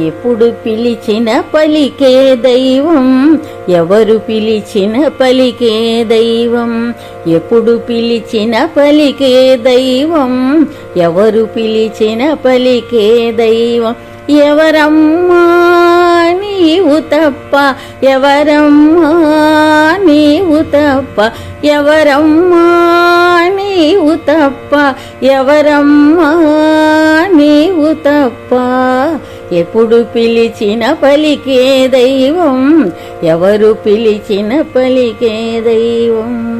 ఎప్పుడు పిలిచిన పలికే దైవం ఎవరు పిలిచిన పలికే దైవం ఎప్పుడు పిలిచిన పలికే దైవం ఎవరు పిలిచిన పలికే దైవం ఎవరమ్మా నీవు తప్ప ఎవరమ్మా నీవు తప్ప ఎవరమ్మా నీవు తప్ప ఎవరమ్మా? నీవు తప్ప ఎప్పుడు పిలిచిన పలికే దైవం ఎవరు పిలిచిన పలికే దైవం?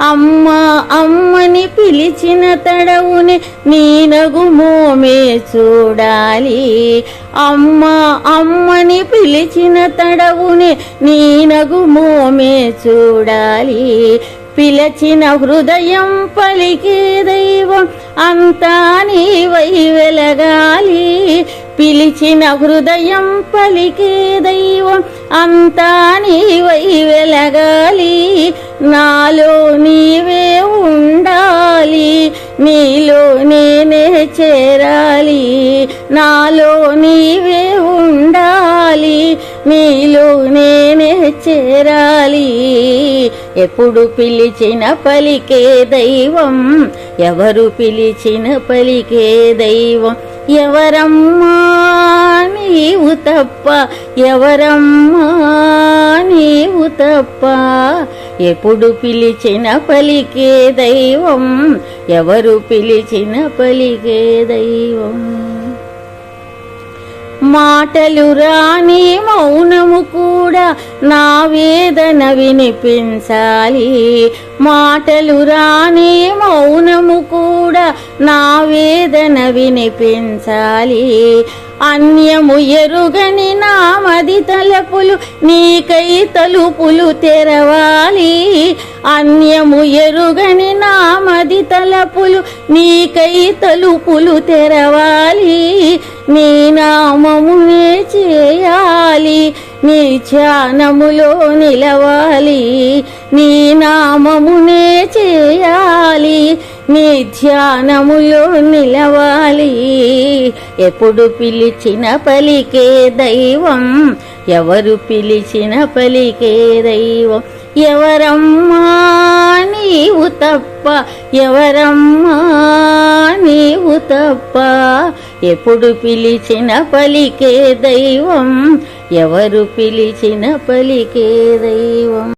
అమ్మ అమ్మని పిలిచిన తడవుని నీనగు మోమే చూడాలి. అమ్మ అమ్మని పిలిచిన తడవుని నీనగు మోమే చూడాలి. పిలచిన హృదయం పలికే దైవం అంతా నీవై వెలగాలి. పిలిచిన హృదయం పలికే దైవం అంతా నీవై వెలగాలి. నాలో నీవే ఉండాలి నీలో నేనే చేరాలి. నాలో నీవే ఉండాలి నీలో చేరాలి. ఎప్పుడు పిలిచిన పలికే దైవం ఎవరు పిలిచిన పలికే దైవం? ఎవరమ్మా నీవు తప్ప ఎవరమ్మా నీవు తప్ప? ఎప్పుడు పిలిచిన పలికే దైవం ఎవరు పిలిచిన పలికే దైవం? మాటలు రాని మౌనము కూడా నా వేదన వినిపించాలి. మాటలు రాని మౌనము కూడా నా వేదన వినిపించాలి. అన్యము ఎరుగని నామది తలపులు నీకై తలుపులు తెరవాలి. అన్యము ఎరుగని నామది తలపులు నీకై తలుపులు తెరవాలి. నీ నామమునే చేయాలి నీ ధ్యానములో నిలవాలి. నీ నామమునే చేయాలి నీ ధ్యానములో నిలవాలి. ఎప్పుడు పిలిచిన పలికే దైవం ఎవరు పిలిచిన పలికే దైవం? ఎవరమ్మా నీవు తప్ప ఎవరమ్మా నీవు తప్ప? ఎప్పుడు పిలిచిన పలికే దైవం ఎవరు పిలిచిన పలికే దైవం?